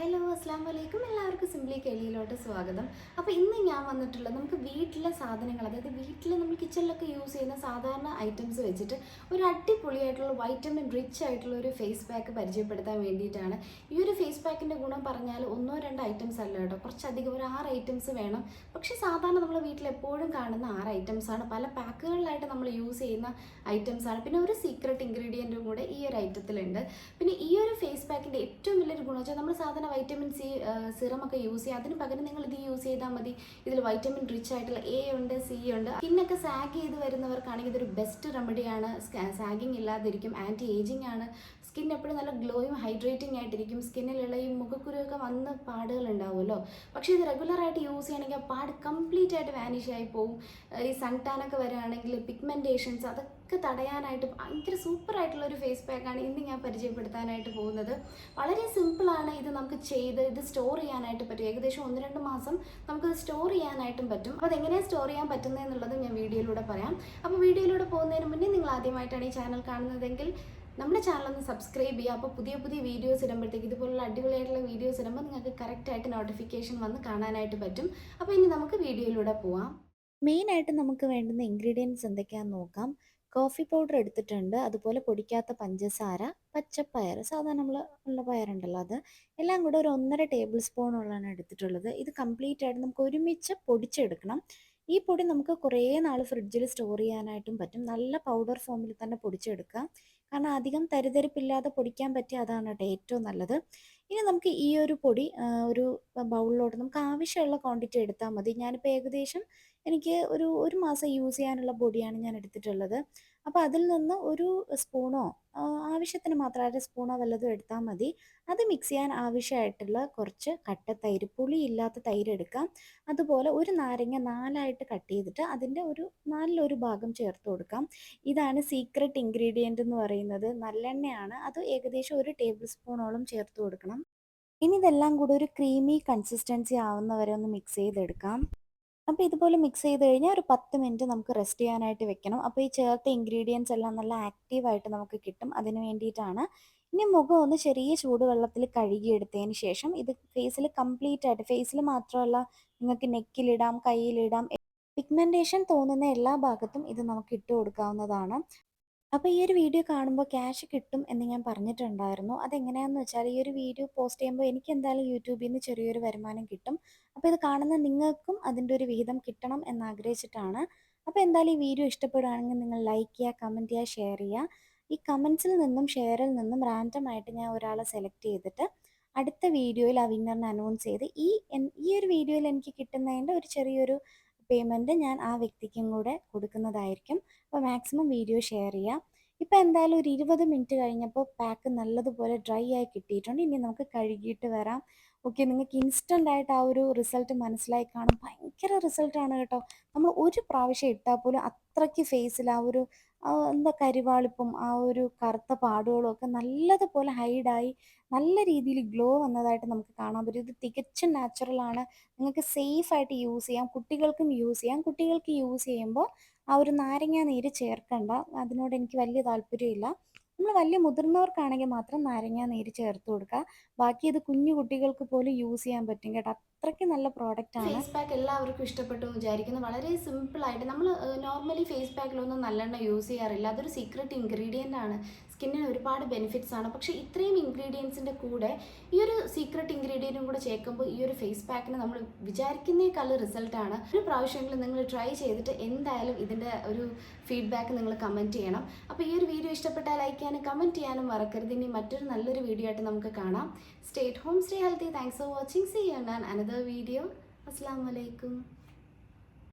Hello അസ്സാം വലൈക്കും എല്ലാവർക്കും സിംപ്ലി കെളിയിലോട്ട് സ്വാഗതം. അപ്പോൾ ഇന്ന് ഞാൻ വന്നിട്ടുള്ളത് നമുക്ക് വീട്ടിലെ സാധനങ്ങൾ അതായത് വീട്ടിൽ നമ്മൾ കിച്ചണിലൊക്കെ യൂസ് ചെയ്യുന്ന സാധാരണ ഐറ്റംസ് വെച്ചിട്ട് ഒരു അടിപൊളിയായിട്ടുള്ള വൈറ്റമിൻ റിച്ച് ആയിട്ടുള്ള ഒരു ഫേസ് പാക്ക് പരിചയപ്പെടുത്താൻ വേണ്ടിയിട്ടാണ്. ഈ ഒരു ഫേസ് പാക്കിന്റെ ഗുണം പറഞ്ഞാൽ ഒന്നോ രണ്ടോ ഐറ്റംസ് അല്ല കേട്ടോ. കുറച്ചധികം ഒരു ആറ് ഐറ്റംസ് വേണം. പക്ഷേ സാധാരണ നമ്മൾ വീട്ടിൽ എപ്പോഴും കാണുന്ന ആറ് ഐറ്റംസ് ആണ്. പല പാക്കുകളിലായിട്ട് നമ്മൾ യൂസ് ചെയ്യുന്ന ഐറ്റംസ് ആണ്. പിന്നെ ഒരു സീക്രട്ട് ഇൻഗ്രീഡിയന്റും കൂടെ ഈ ഒരു ഐറ്റത്തിലുണ്ട് പിന്നെ ഈ ഒരു ഫേസ് പാക്കിന്റെ ഏറ്റവും വലിയൊരു ഗുണം വെച്ചാൽ നമ്മൾ സാധാരണ വൈറ്റമിൻ സി സിറം ഒക്കെ യൂസ് ചെയ്യുക അതിന് പകരം നിങ്ങൾ ഇത് യൂസ് ചെയ്താൽ മതി. ഇതിൽ വൈറ്റമിൻ റിച്ച് ആയിട്ടുള്ള എ ഉണ്ട് സി ഉണ്ട്. സ്കിന്നൊക്കെ സാഗ് ചെയ്ത് വരുന്നവർക്കാണെങ്കിൽ ഇതൊരു ബെസ്റ്റ് റെമഡിയാണ് സാഗിങ് ഇല്ലാതിരിക്കും. ആന്റി ഏജിങ് ആണ്. സ്കിൻ എപ്പോഴും നല്ല ഗ്ലോയും ഹൈഡ്രേറ്റിംഗ് ആയിട്ടിരിക്കും. സ്കിന്നിലുള്ള ഈ മുഖക്കുരുവൊക്കെ വന്ന് പാടുകൾ ഉണ്ടാവുമല്ലോ. പക്ഷേ ഇത് റെഗുലറായിട്ട് യൂസ് ചെയ്യണമെങ്കിൽ ആ പാട് കംപ്ലീറ്റ് ആയിട്ട് വാനിഷ് ആയി പോവും. ഈ സൺ ടാനൊക്കെ വരികയാണെങ്കിൽ പിഗ്മെന്റേഷൻസ് അതൊക്കെ തടയാനായിട്ട് ഭയങ്കര സൂപ്പർ ആയിട്ടുള്ള ഒരു ഫേസ് പാക്കാണ് ഇന്ന് ഞാൻ പരിചയപ്പെടുത്താനായിട്ട് പോകുന്നത്. വളരെ സിമ്പിളാണ് ഇത് നമുക്ക് ചെയ്ത് ഇത് സ്റ്റോർ ചെയ്യാനായിട്ട് പറ്റും. ഏകദേശം ഒന്ന് രണ്ട് മാസം നമുക്ക് സ്റ്റോർ ചെയ്യാനായിട്ടും പറ്റും. അപ്പോൾ അതെങ്ങനെയാണ് സ്റ്റോർ ചെയ്യാൻ പറ്റുന്നത് എന്നുള്ളത് ഞാൻ വീഡിയോയിലൂടെ പറയാം. അപ്പോൾ വീഡിയോയിലൂടെ പോകുന്നതിന് മുന്നേ നിങ്ങൾ ആദ്യമായിട്ടാണ് ഈ ചാനൽ കാണുന്നതെങ്കിൽ നമ്മുടെ ചാനൽ ഒന്ന് സബ്സ്ക്രൈബ് ചെയ്യുക. അപ്പോൾ പുതിയ പുതിയ വീഡിയോസ് ഇടുമ്പോഴത്തേക്ക് ഇതുപോലുള്ള അടിപൊളിയായിട്ടുള്ള വീഡിയോസ് ഇടുമ്പോൾ നിങ്ങൾക്ക് കറക്റ്റായിട്ട് നോട്ടിഫിക്കേഷൻ വന്ന് കാണാനായിട്ട് പറ്റും. അപ്പോൾ ഇനി നമുക്ക് വീഡിയോയിലൂടെ പോവാം. മെയിനായിട്ട് നമുക്ക് വേണ്ടുന്ന ഇൻഗ്രീഡിയൻസ് എന്തൊക്കെയാണെന്ന് നോക്കാം. കോഫി പൗഡർ എടുത്തിട്ടുണ്ട്. അതുപോലെ പൊടിക്കാത്ത പഞ്ചസാര പച്ചപ്പയർ സാധാരണ നമ്മൾ ഉള്ള പയറുണ്ടല്ലോ അത്. എല്ലാം കൂടെ ഒരു ഒന്നര ടേബിൾ സ്പൂണുള്ളതാണ് എടുത്തിട്ടുള്ളത്. ഇത് കംപ്ലീറ്റ് ആയിട്ട് നമുക്ക് ഒരുമിച്ച് പൊടിച്ചെടുക്കണം. ഈ പൊടി നമുക്ക് കുറേ നാൾ ഫ്രിഡ്ജിൽ സ്റ്റോർ ചെയ്യാനായിട്ടും പറ്റും. നല്ല പൗഡർ ഫോമിൽ തന്നെ പൊടിച്ചെടുക്കാം. കാരണം അധികം തരിതരിപ്പില്ലാതെ പൊടിക്കാൻ പറ്റിയ അതാണ് കേട്ടോ ഏറ്റവും നല്ലത്. ഇനി നമുക്ക് ഈ ഒരു പൊടി ഒരു ബൗളിലോട്ട് നമുക്ക് ആവശ്യമുള്ള ക്വാണ്ടിറ്റി എടുത്താൽ മതി. ഞാനിപ്പോൾ ഏകദേശം എനിക്ക് ഒരു ഒരു മാസം യൂസ് ചെയ്യാനുള്ള പൊടിയാണ് ഞാൻ എടുത്തിട്ടുള്ളത്. അപ്പോൾ അതിൽ നിന്ന് ഒരു സ്പൂണോ ആവശ്യത്തിന് മാത്രം അര സ്പൂണോ വല്ലതും എടുത്താൽ മതി. അത് മിക്സ് ചെയ്യാൻ ആവശ്യമായിട്ടുള്ള കുറച്ച് കട്ട തൈര് പുളി ഇല്ലാത്ത തൈര് എടുക്കാം. അതുപോലെ ഒരു നാരങ്ങ നാലായിട്ട് കട്ട് ചെയ്തിട്ട് അതിന്റെ ഒരു നാലിലൊരു ഭാഗം ചേർത്ത് കൊടുക്കാം. ഇതാണ് സീക്രട്ട് ഇൻഗ്രീഡിയന്റ് എന്ന് പറയുന്നത്. നല്ലെണ്ണയാണ്. അത് ഏകദേശം ഒരു ടേബിൾ സ്പൂണോളം ചേർത്ത് കൊടുക്കണം. ഇനി ഇതെല്ലാം കൂടി ഒരു ക്രീമി കൺസിസ്റ്റൻസി ആവുന്നവരെ ഒന്ന് മിക്സ് ചെയ്തെടുക്കാം. അപ്പോൾ ഇതുപോലെ മിക്സ് ചെയ്ത് കഴിഞ്ഞാൽ ഒരു പത്ത് മിനിറ്റ് നമുക്ക് റെസ്റ്റ് ചെയ്യാനായിട്ട് വെക്കണം. അപ്പോൾ ഈ ചേർത്ത ഇൻഗ്രീഡിയൻസ് എല്ലാം നല്ല ആക്റ്റീവായിട്ട് നമുക്ക് കിട്ടും. അതിന് വേണ്ടിയിട്ടാണ്. ഇനി മുഖം ഒന്ന് ചെറിയ ചൂടുവെള്ളത്തിൽ കഴുകിയെടുത്തതിന് ശേഷം ഇത് ഫേസിൽ കംപ്ലീറ്റ് ആയിട്ട് ഫേസിൽ മാത്രമല്ല നിങ്ങൾക്ക് നെക്കിലിടാം കയ്യിലിടാം പിഗ്മെന്റേഷൻ തോന്നുന്ന എല്ലാ ഭാഗത്തും ഇത് നമുക്ക് ഇട്ട് കൊടുക്കാവുന്നതാണ്. അപ്പോൾ ഈ ഒരു വീഡിയോ കാണുമ്പോൾ ക്യാഷ് കിട്ടും എന്ന് ഞാൻ പറഞ്ഞിട്ടുണ്ടായിരുന്നു. അതെങ്ങനെയാണെന്ന് വെച്ചാൽ ഈ ഒരു വീഡിയോ പോസ്റ്റ് ചെയ്യുമ്പോൾ എനിക്ക് എന്തായാലും യൂട്യൂബിൽ നിന്ന് ചെറിയൊരു വരുമാനം കിട്ടും. അപ്പോൾ ഇത് കാണുന്ന നിങ്ങൾക്കും അതിന്റെ ഒരു വിഹിതം കിട്ടണം എന്ന് ആഗ്രഹിച്ചിട്ടാണ്. അപ്പോൾ എന്തായാലും ഈ വീഡിയോ ഇഷ്ടപ്പെടുകയാണെങ്കിൽ നിങ്ങൾ ലൈക്ക് ചെയ്യുക കമന്റ് ചെയ്യുക ഷെയർ ചെയ്യുക. ഈ കമൻസിൽ നിന്നും ഷെയറിൽ നിന്നും റാൻഡം ആയിട്ട് ഞാൻ ഒരാളെ സെലക്ട് ചെയ്തിട്ട് അടുത്ത വീഡിയോയിൽ ആ വിന്നറിനെ അനൗൺസ് ചെയ്ത് ഈ ഈ ഒരു വീഡിയോയിൽ എനിക്ക് കിട്ടുന്നതിന്റെ ഒരു ചെറിയൊരു പേയ്മെന്റ് ഞാൻ ആ വ്യക്തിക്കും കൂടെ കൊടുക്കുന്നതായിരിക്കും. അപ്പോൾ മാക്സിമം വീഡിയോ ഷെയർ ചെയ്യുക ഇപ്പോൾ എന്തായാലും ഒരു ഇരുപത് മിനിറ്റ് കഴിഞ്ഞപ്പോൾ പാക്ക് നല്ലതുപോലെ ഡ്രൈ ആയി കിട്ടിയിട്ടുണ്ട്. ഇനി നമുക്ക് കഴുകിയിട്ട് വരാം. ഓക്കെ നിങ്ങൾക്ക് ഇൻസ്റ്റന്റ് ആയിട്ട് ആ ഒരു റിസൾട്ട് മനസ്സിലായി കാണും. ഭയങ്കര റിസൾട്ടാണ് കേട്ടോ. നമ്മൾ ഒരു പ്രാവശ്യം ഇട്ടാൽ പോലും അത്രയ്ക്ക് ഫേസിൽ ആ ഒരു എന്താ കരിവാളിപ്പും ആ ഒരു കറുത്ത പാടുകളും ഒക്കെ നല്ലതുപോലെ ഹൈഡായി നല്ല രീതിയിൽ ഗ്ലോ വന്നതായിട്ട് നമുക്ക് കാണാൻ പറ്റും. ഇത് തികച്ചും നാച്ചുറൽ ആണ്. നിങ്ങൾക്ക് സേഫായിട്ട് യൂസ് ചെയ്യാം. കുട്ടികൾക്കും യൂസ് ചെയ്യാം. കുട്ടികൾക്ക് യൂസ് ചെയ്യുമ്പോൾ ആ ഒരു നാരങ്ങ നീര് ചേർക്കണ്ട. അതിനോട് എനിക്ക് വലിയ താല്പര്യമില്ല. നമ്മൾ വലിയ മുതിർന്നവർക്കാണെങ്കിൽ മാത്രം നാരങ്ങ നീര് ചേർത്ത് കൊടുക്കുക. ബാക്കി ഇത് കുഞ്ഞു കുട്ടികൾക്ക് പോലും യൂസ് ചെയ്യാൻ പറ്റും കേട്ടോ. അത്രയ്ക്ക് നല്ല പ്രോഡക്റ്റ് ആണ്. ഫേസ് പാക്ക് എല്ലാവർക്കും ഇഷ്ടപ്പെട്ടു വിചാരിക്കുന്നു. വളരെ സിമ്പിളായിട്ട് നമ്മൾ നോർമലി ഫേസ് പാക്കിലൊന്നും നല്ലെണ്ണ യൂസ് ചെയ്യാറില്ല. അതൊരു സീക്രട്ട് ഇൻഗ്രീഡിയന്റ് ആണ്. സ്കിന്നിന് ഒരുപാട് ബെനിഫിറ്റ്സ് ആണ്. പക്ഷേ ഇത്രയും ഇൻഗ്രീഡിയൻസിന്റെ കൂടെ ഈ ഒരു സീക്രട്ട് ഇൻഗ്രീഡിയന്റും കൂടെ ചേർക്കുമ്പോൾ ഈ ഒരു ഫേസ് പാക്കിന് നമ്മൾ വിചാരിക്കുന്നേക്കാൾ റിസൾട്ടാണ് ഒരു പ്രാവശ്യമെങ്കിലും നിങ്ങൾ ട്രൈ ചെയ്തിട്ട് എന്തായാലും ഇതിന്റെ ഒരു ഫീഡ്ബാക്ക് നിങ്ങൾ കമന്റ് ചെയ്യണം. അപ്പോൾ ഈ ഒരു വീഡിയോ ഇഷ്ടപ്പെട്ടാൽ ലൈക്ക് ചെയ്യാനും കമന്റ് ചെയ്യാനും മറക്കരുത്. ഇനി മറ്റൊരു നല്ലൊരു വീഡിയോ ആയിട്ട് നമുക്ക് കാണാം. Stay home stay healthy thanks for watching see you in another video അസ്സാം വലൈക്കും